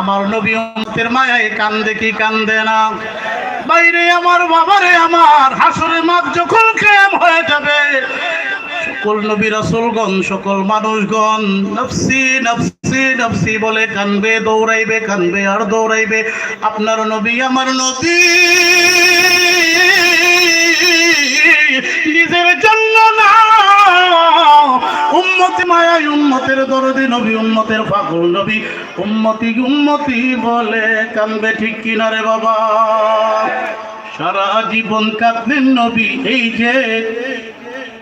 আমার নবী উম্মতের মায়ায় কান্দে কি কান্দে না? বাইরে আমার বাবারে আমার হাসুরে মাপ যখন কেম হয়ে যাবে? সকল নবী রাসূলগণ, সকল মানুষগণ, নফসি নফসি নফসি বলে কানবে, দৌড়াইবে, কানবে আর দৌড়াইবে। আপনার নবী, আমার নবী। উম্মতের দরদি, নবী উম্মতের পাগল নবী। উম্মতি উম্মতি বলে কানবে ঠিক কিনারে বাবা। সারা জীবন কাঁদলেন নবী, এই যে।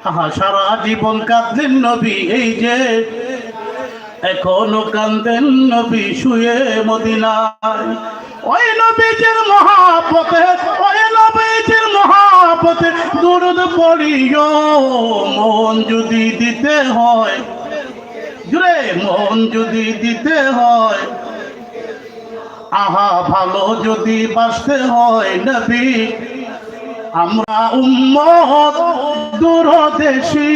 আহা, সারা জীবন কাঁদলেন নবী, এই যে। এখনও কান্দেন নবী শুয়ে মদিনায়। ওই নবীজের মহাপথে, ওই নবীজের মহাপথে দুরুদ পড়িও, মন যদি দিতে হয়। জুড়ে মন যদি দিতে হয়, আহা, ভালো যদি বাঁচতে হয় নবী, আমরা উম্মত দূরদেশী।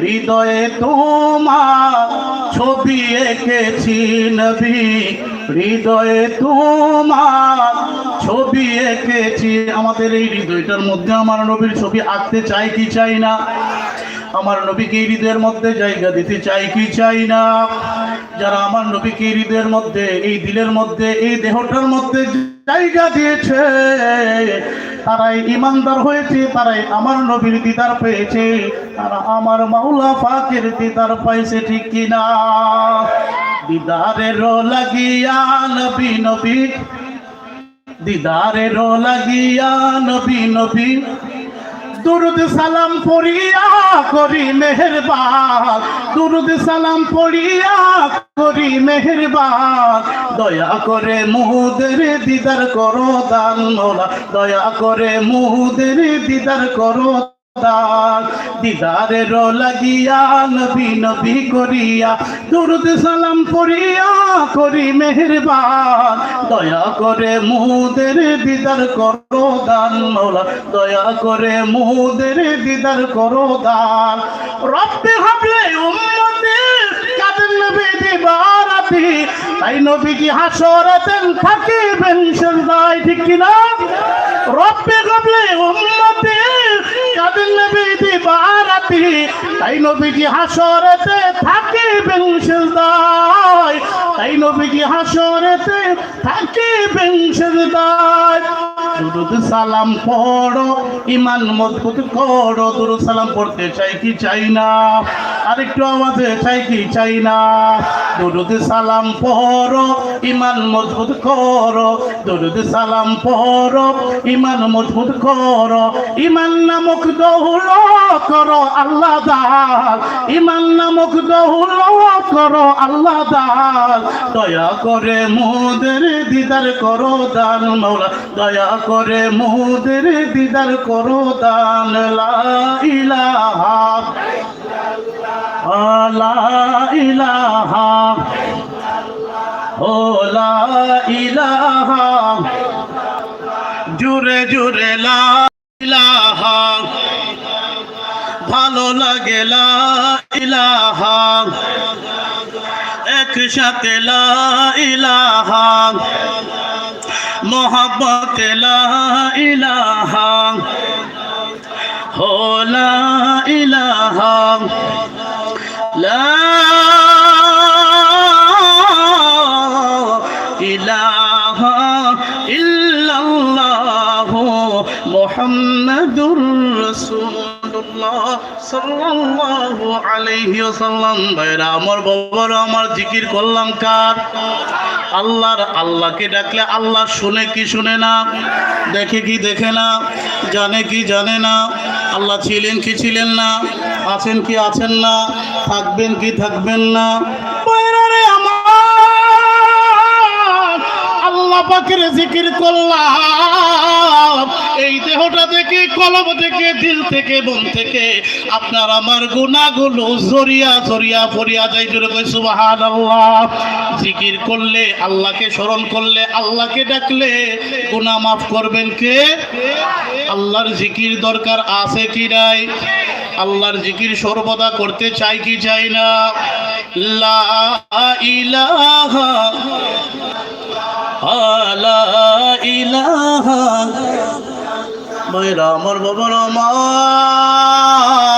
হৃদয়ে তোমার ছবি এঁকেছি নবী, হৃদয়ে তোমার ছবি এঁকেছি। আমাদের এই হৃদয়টার মধ্যে আমার নবীর ছবি আঁকতে চাই কি চাই না? আমার নবীকে হৃদয়ের মধ্যে জায়গা দিতে চাই কি চাই না? যারা আমার নবীকে হৃদয়ের মধ্যে, এই দিলের মধ্যে, এই দেহটার মধ্যে জায়গা দিয়েছে, তারাই ইমানদার হয়েছে, তারাই আমার নবীর দিদার পেয়েছে, তারা আমার মাওলা পাকের দিদার পাইছে ঠিক কিনা দিদারের লাগিয়া নবী নবী দিদারের লাগিয়া নবী নবী দুরুদ সালাম পড়িয়া করি মেহেরবান। দুরুদ সালাম পড়িয়া করি মেহেরবান। দয়া করে মুহুদের দিদার করো দান দয়া করে মুহুদের দিদার করো দান দিদারের লাগিয়া নবী নবী করিয়া সালাম করি দয়া করে মুহুদের দিদার করো দান দয়া করে মুহুদের দিদার করো দান হাবলে উম্মতে কাদের নবী দিবারাতি তাই নবী কি হাসরাতেন, থাকিবেন ঠিক কিনা? হাবলে উম্মতে নবী দিবারাতি তাই নবীজি হাসরেতে থাকিবেন সেজদায়। তাই নবীজি হাসরেতে থাকিবেন সেজদায়। দুরুদ সালাম পড়ো ইমান মজবুত করো। দুরুদ সালাম পড়তে চাই কি চাই না? আরেকটু আওয়াজে চাই কি? চাই না। দুরুদ সালাম পড়ো ইমান মজবুত করো। দুরুদ সালাম পড়ো ইমান মজবুত করো। ইমান নামক দৌল করো, আল্লাহ দাল ইমান নামক দৌল করো, আল্লাহ দাল দয়া করে মুদের দিদার করো দান, মৌলা। দয়া করে মুদের দিদার করো দান। লা ইলাহা ইলাহা জুরে জুরে লা ইলাহা ভালো লাগে লা ইলাহা একসাথে লা ইলাহা মোহাব্বত লা ইলাহা হো লা ইলাহা লা আলাইহি ভাইরা, আমার আমার জিকির করলাম কার? আল্লাহর, আল্লাহকে ডাকলে আল্লাহ শুনে কি শুনে না? দেখে কি দেখে না? জানে কি জানে না? আল্লাহ ছিলেন কি ছিলেন না? আছেন কি আছেন না? থাকবেন কি থাকবেন না? পাকের জিকির করলাম। এই দেহটা থেকে কলম থেকে দিল থেকে, মন থেকে আপনার আমার গুণাগুলো জরিয়া জরিয়া ফরিয়া যাই জোরে কই সুবাহান আল্লাহ জিকির করলে, আল্লাহকে স্মরণ করলে, আল্লাহকে ডাকলে গুণা মাফ করবেন কে? আল্লাহর জিকির দরকার আছে কি নাই? আল্লাহর জিকির সর্বদা করতে চাই কি চাই না? লা ইলাহা ইলাহা। ভাইরা আমার বাবার আমার